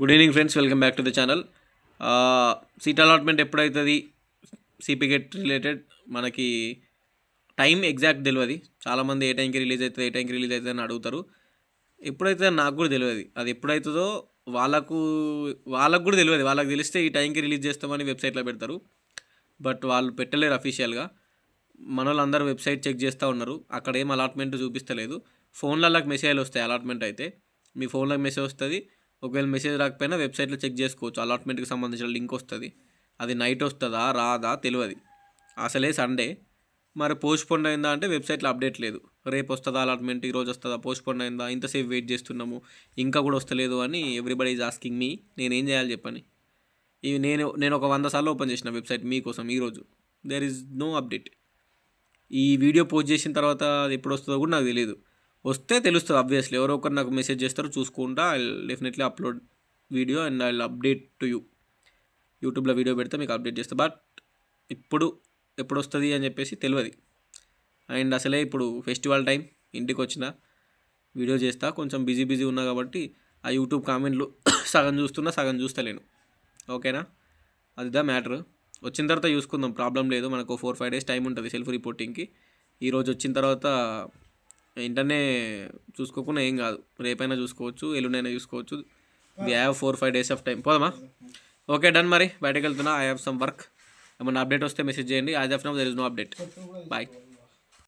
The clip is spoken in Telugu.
Good evening friends welcome back to the channel seat allotment ఎప్పుడవుతుంది certificate related మనకి టైం ఎగ్జాక్ట్ తెలియదు చాలామంది ఏ టైంకి రిలీజ్ అవుతుంది ఏ టైంకి రిలీజ్ అవుతుంది అని అడుగుతారు. ఎప్పుడైతే నాకు కూడా తెలియదు అది ఎప్పుడవుతుందో వాళ్ళకు వాళ్ళకు కూడా తెలియదు వాళ్ళకి తెలిస్తే ఈ టైంకి రిలీజ్ చేస్తామని వెబ్సైట్లో పెడతారు. బట్ వాళ్ళు పెట్టలేరు అఫీషియల్గా మన వాళ్ళందరూ వెబ్సైట్ చెక్ చేస్తూ ఉన్నారు. అక్కడ ఏం అలాట్మెంట్ చూపిస్తలేదు. ఫోన్లలోకి మెసేజ్లు వస్తాయి అలాట్మెంట్ అయితే. మీ ఫోన్లోకి మెసేజ్ వస్తుంది. ఒకవేళ మెసేజ్ రాకపోయినా వెబ్సైట్లో చెక్ చేసుకోవచ్చు. అలాట్మెంట్కి సంబంధించిన లింక్ వస్తుంది. అది నైట్ వస్తుందా రాదా తెలియదు అసలే సండే. మరి పోస్ట్పోండ్ అయిందా అంటే వెబ్సైట్లో అప్డేట్ లేదు. రేపు వస్తుందా అలాట్మెంట్? ఈరోజు వస్తుందా? పోస్ట్పోండ్ అయిందా? ఇంతసేపు వెయిట్ చేస్తున్నాము. ఇంకా కూడా వస్తలేదు అని ఎవ్రీబడి ఈజ్ ఆస్కింగ్ మీ. నేనేం చేయాలి చెప్పని. ఇవి నేను నేను ఒక వంద సార్లు ఓపెన్ చేసిన వెబ్సైట్ మీకోసం ఈరోజు దేర్ ఈజ్ నో అప్డేట్ ఈ వీడియో పోస్ట్ చేసిన తర్వాత అది ఎప్పుడు వస్తుందో కూడా నాకు తెలియదు వస్తే తెలుస్తుంది అబ్వియస్లీ ఎవరో ఒకరు నాకు మెసేజ్ చేస్తారు చూసుకుంటా. I definitely upload video and I update to you యూట్యూబ్లో వీడియో పెడితే మీకు అప్డేట్ చేస్తా. బట్ ఇప్పుడు ఎప్పుడు వస్తుంది అని చెప్పేసి తెలియదు అండ్ అసలే ఇప్పుడు ఫెస్టివల్ టైం ఇంటికి వచ్చిన వీడియో చేస్తా. కొంచెం బిజీ బిజీ ఉన్నా కాబట్టి ఆ యూట్యూబ్ కామెంట్లు సగం చూస్తున్నా సగం చూస్తలేను. ఓకేనా? అది ద మ్యాటర్. వచ్చిన తర్వాత చూసుకుందాం ప్రాబ్లం లేదు. మనకు ఫోర్ ఫైవ్ డేస్ టైం ఉంటుంది సెల్ఫ్ రిపోర్టింగ్కి ఈరోజు వచ్చిన తర్వాత వెంటనే చూసుకోకుండా ఏం కాదు. రేపైనా చూసుకోవచ్చు ఎల్లుండైనా చూసుకోవచ్చు. We have four five days of time పోదామా? ఓకే డన్ మరి. బయటకు వెళ్తున్నా. ఐ హ్యావ్ సమ్ వర్క్ ఏమన్నా అప్డేట్ వస్తే మెసేజ్ చేయండి. As of now there is no update bye